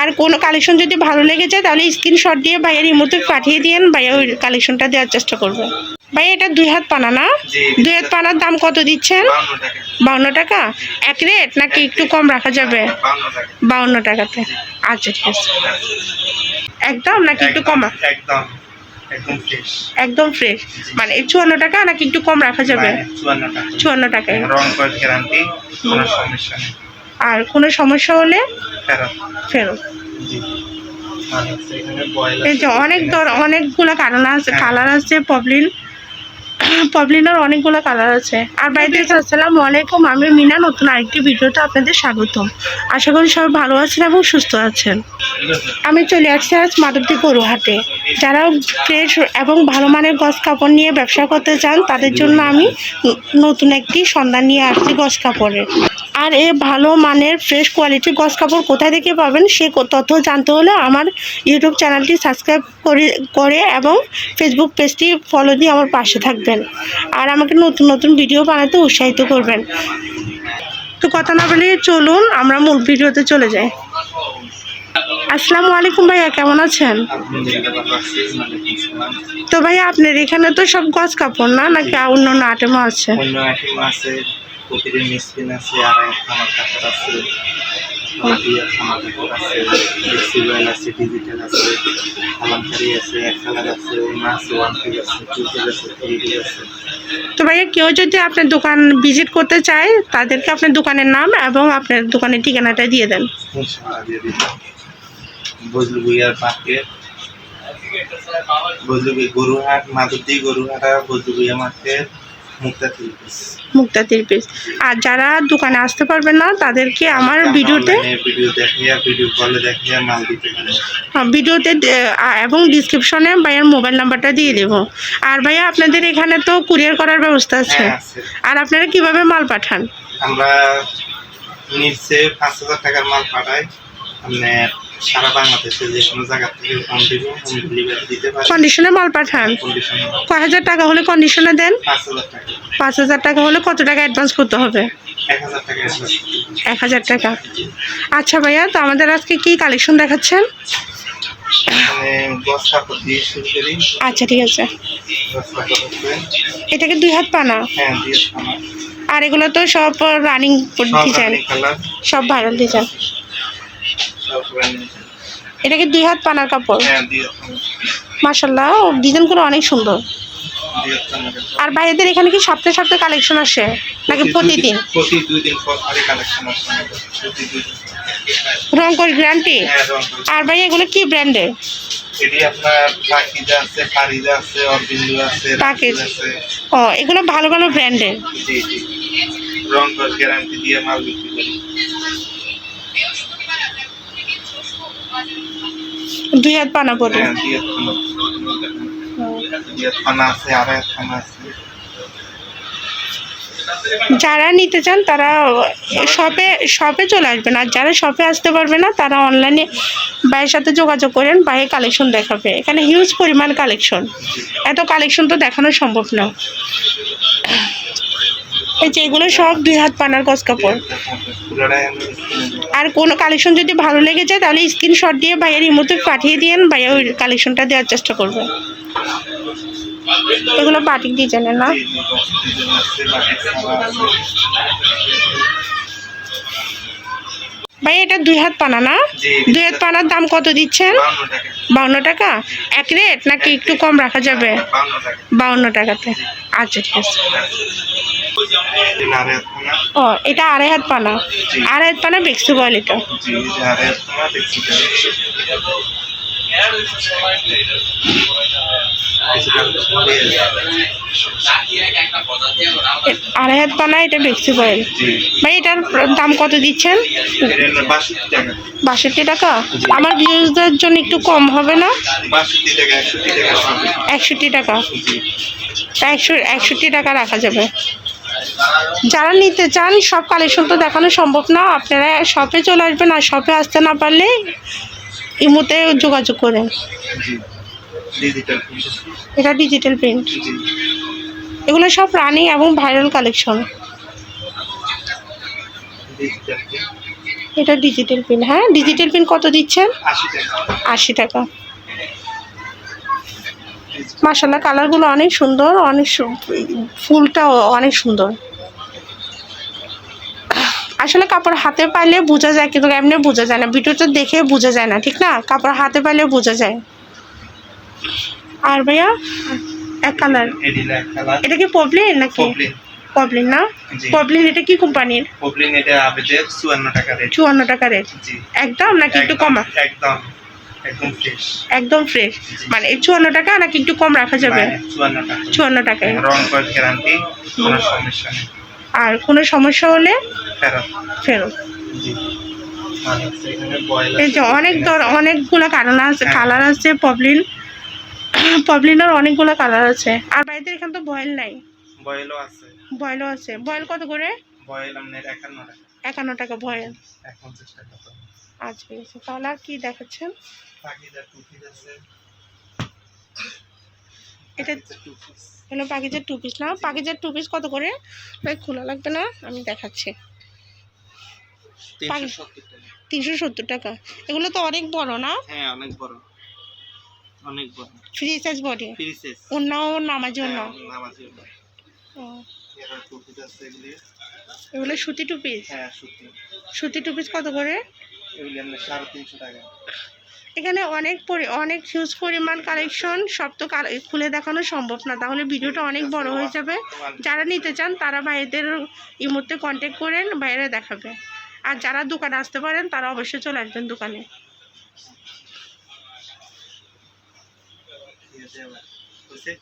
আর কোনো কালেকশন যদি ভালো লেগে যায় তাহলে স্ক্রিনশট দিয়ে ভাইয়ের ইমোতে পাঠিয়ে দিয়েন ভাইয়া ওই কালেকশনটা দেওয়ার চেষ্টা করবে। ভাই এটা দুই হাত পানা না? দুই হাত পানার দাম কত দিচ্ছেন? বাউন্ন টাকা। এক রেট নাকি একটু কম রাখা যাবে? বাউন্ন টাকাতে। আচ্ছা ঠিক আছে। একদম নাকি একটু কম একদম একদম ফ্রেশ মানে চুয়ান্ন টাকা নাকি একটু কম রাখা যাবে? চুয়ান্ন টাকা। চুয়ান্ন টাকায়। রং গ্যারান্টি কোনো সমস্যা নেই। আর কোনো সমস্যা হলে ফেরত। এই যে অনেক ধর অনেকগুলো কালার আছে হ্যাঁ। কালার আছে পবলিন পবলিনের অনেকগুলো কালার আছে। আর বাইরে আসসালামু আলাইকুম, আমি মিনা, নতুন আরেকটি ভিডিওতে আপনাদের স্বাগতম। আশা করি সবাই ভালো আছেন এবং সুস্থ আছেন। আমি চলে আসছি আজ মাধবদী গরুহাটে। যারা ফ্রেশ এবং ভালো মানের গছ কাপড় নিয়ে ব্যবসা করতে চান, তাদের জন্য আমি নতুন একটি সন্ধান নিয়ে আসছি গছ কাপড়ের আর এ ভালো মানের ফ্রেশ কোয়ালিটির গছ কাপড় কোথায় থেকে পাবেন, সে তথ্য জানতে হলে আমার ইউটিউব চ্যানেলটি সাবস্ক্রাইব করে করে এবং ফেসবুক পেজটি ফলো দিয়ে আমার পাশে থাকবেন। আর আমাকে নতুন নতুন ভিডিও বানাতে উৎসাহিত করবেন। তো কথা না বলে চলুন, আমরা মূল ভিডিওতে চলে যাই। আসসালামু আলাইকুম ভাইয়া, কেমন আছেন? তো ভাইয়া, আপনার এখানে তো সব গছ কাপড় না? নাকি অন্য অন্য আইটেমও আছে। দিয়ে আছে ফ্লেক্সিবল আছে ডিজিটাল আছে আলামকারি আছে কালার আছে ওনা ওয়ান পিস আছে টু পিস আছে থ্রি পিস আছে। তো ভাইয়া কেউ যদি আপনার দোকান ভিজিট করতে চায় তাদেরকে আপনার দোকানের নাম এবং আপনার দোকানের ঠিকানাটা দিয়ে দেন। Bazlu market Bazlu Goruhat Madhabdi Goruhat Bazlu market. মুক্তা পিস আর যারা দোকানে আসতে পারবেন না তাদেরকে আমার ভিডিওতে আহ, ভিডিওতে এবং ডিসক্রিপশনে ভাইয়ার মোবাইল নাম্বারটা দিয়ে দেবো। আর ভাইয়া আপনাদের এখানে তো কুরিয়ার করার ব্যবস্থা আছে। হ্যাঁ আছে। আর আপনারা কীভাবে মাল পাঠান? আমরা নিচে পাঁচ হাজার টাকার মাল পাঠাই। মানে সারা বাংলাদেশে যে কোনো জায়গা থেকে হোম দিব ডেলিভারি দিতে কন্ডিশনে মাল পাঠান? কয় হাজার টাকা হলে কন্ডিশনে দেন? পাঁচ হাজার টাকা। হলে কত টাকা অ্যাডভান্স করতে হবে? এক হাজার টাকা আচ্ছা ভাইয়া তো আমাদের আজকে কি কালেকশন দেখাচ্ছেন? আচ্ছা ঠিক আছে। এটাকে দুই হাত পানা? হ্যাঁ আর এগুলো তো সব রানিং ডিজাইন সব ভাইরাল ডিজাইন সব কি দুই হাত পানার কাপড়? হ্যাঁ মাসাল্লাহ ডিজাইনগুলো অনেক সুন্দর। আর ভাইয়াদের এখানে কি সপ্তাহে সপ্তাহে কালেকশন আসে? নাকি প্রতিদিন? রংকর গ্যারান্টি? হ্যাঁ রং করে। আর ভাই এগুলো কি ব্র্যান্ডের এটি আছে ও এগুলো ভালো ভালো ব্র্যান্ডের গ্যারান্টি দিয়ে মাল বিক্রি করি। দুই হাত পানা পড়ে হ্যাঁ যারা নিতে চান তারা শপে শপে চলে আসবেন। আর যারা শপে আসতে পারবে না তারা অনলাইনে ভাইয়ের সাথে যোগাযোগ করেন ভাইয়ের কালেকশন দেখাবে। এখানে হিউজ পরিমাণ কালেকশন এত কালেকশন তো দেখানো সম্ভব না। এই যে এগুলো সব দুই হাত পানার গজ কাপড়। আর কোনো কালেকশন যদি ভালো লেগে যায় তাহলে স্ক্রিনশট দিয়ে ভাইয়ের ইমোতে পাঠিয়ে দিয়েন ভাইয়া ওই কালেকশনটা দেওয়ার চেষ্টা করবে। এগুলো বাটিক ডিজাইনের না। জি জি দশ ডিজাইন আছে বাকি সারা আছে ভাই এটা দুই হাত পানা না? দুই হাত পানার দাম কত দিচ্ছেন? বাউন্ন টাকা। এক রেট? নাকি একটু কম রাখা যাবে? বাউন্ন টাকাতে। আচ্ছা ঠিক আছে। ও এটা আড়াই হাত পানা আড়াই হাত পানা বেক্সি বয়েল এটা আড়াই হাত পানা এটা বেক্সি বয়েল ভাই এটার দাম কত দিচ্ছেন? বাষট্টি টাকা। আমার ভিউজদের জন্য একটু কম হবে না? একষট্টি টাকা। তা একশো একষট্টি টাকা রাখা যাবে। যারা নিতে চান সব কালেকশন তো দেখানো সম্ভব না। আপনারা শপে চলে আসবেন আর শপে আসতে না পারলে ইমোতে যোগাযোগ করেন। এটা ডিজিটাল প্রিন্ট এগুলো সব রানিং এবং ভাইরাল কালেকশন এটা ডিজিটাল পিন হ্যাঁ ডিজিটাল পিন কত দিচ্ছেন? আশি টাকা। মাসাল্লাহ কালারগুলো অনেক সুন্দর অনেক ফুলটাও অনেক সুন্দর। আসলে কাপড় হাতে পাইলে বোঝা যায় কিন্তু এমনি বোঝা যায় না। ভিডিওটা দেখে বোঝা যায় না ঠিক না? কাপড় হাতে পাইলে বোঝা যায়। আর ভাইয়া এক কালার। এটা কি পবলিন নাকি? পবলিন না? পবলিন এটা কি কোম্পানির পপলিন এটা আবেদের চুয়ান্ন টাকা রেট চুয়ান্ন টাকা রেট একদম নাকি একটু কমা? একদম। একদম ফ্রেশ মানে চুয়ান্ন টাকা নাকি একটু কম রাখা যাবে? চুয়ান্ন টাকা। চুয়ান্ন টাকায়। আর কোনো সমস্যা হলে? ফেরত। এই যে অনেক ধর অনেকগুলো কালার আছে হ্যাঁ। কালার আছে পবলিন পবলিনের অনেকগুলো কালার আছে। আর বাড়িতে এখানে তো বয়েল নাই। বয়েলও আছে। বয়েলও আছে। বয়েল কত করে? বয়েল আপনার একান্ন টাকা। একান্ন টাকা বয়েল টাকা। তো আচ্ছা তাহলে আর কি দেখাচ্ছেন? এটা হলো পাখিজের টু পিস না? পাখিজের টু পিস কত করে? ভাই খোলা লাগবে না? আমি দেখাচ্ছি। তিনশো সত্তর টাকা। এগুলো তো অনেক বড় না? হ্যাঁ অনেক বড়। অনেক বড়। ফ্রি সাইজ বডি পিসেস অন্যও নামার জন্য? ও, এগুলি। সুতি টু পিস হ্যাঁ সত্যি সুতি টু পিস কত করে? এগুলি আপনার সাড়ে তিনশো টাকা। এখানে অনেক পরি অনেক হিউজ পরিমাণ কালেকশন সব তো খুলে দেখানো সম্ভব না। তাহলে ভিডিওটা অনেক বড় হয়ে যাবে। যারা নিতে চান তারা ভাইদের এই মুহূর্তে কন্ট্যাক্ট করেন বাইরে দেখাবে। আর যারা দোকানে আসতে পারেন তারা অবশ্যই চলে আসবেন দোকানে। ঠিক আছে